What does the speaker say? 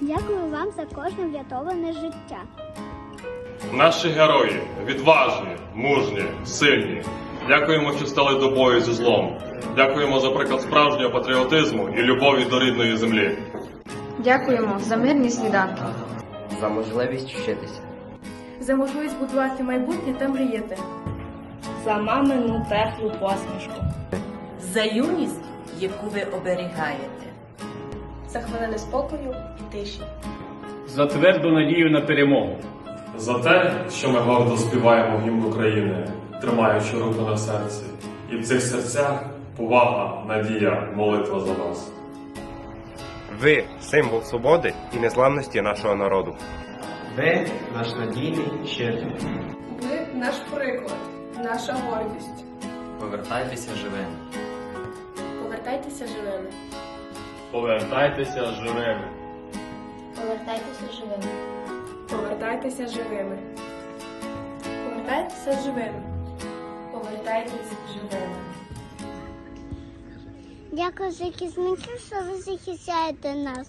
Дякую вам за кожне врятоване життя. Наші герої відважні, мужні, сильні. Дякуємо, що стали до бою зі злом. Дякуємо за приклад справжнього патріотизму і любові до рідної землі. Дякуємо за мирні сніданки. за можливість вчитися. за можливість будувати майбутнє та мріяти. За мамину теплу посмішку. за юність, яку ви оберігаєте. За хвилини спокою і тиші. за тверду надію на перемогу. За те, що ми гордо співаємо гімн України, тримаючи руку на серці. І в цих серцях повага, надія, молитва за вас. Ви символ свободи і незламності нашого народу. Ви наш надійний щит. Ви наш приклад, наша гордість. Повертайтеся живими. Повертайтеся живими. Повертайтеся живими. Повертайтеся живими. Повертайтеся живими. Повертайтеся живими. Повертайтеся живими. Дякую захисники, що ви захищаєте нас.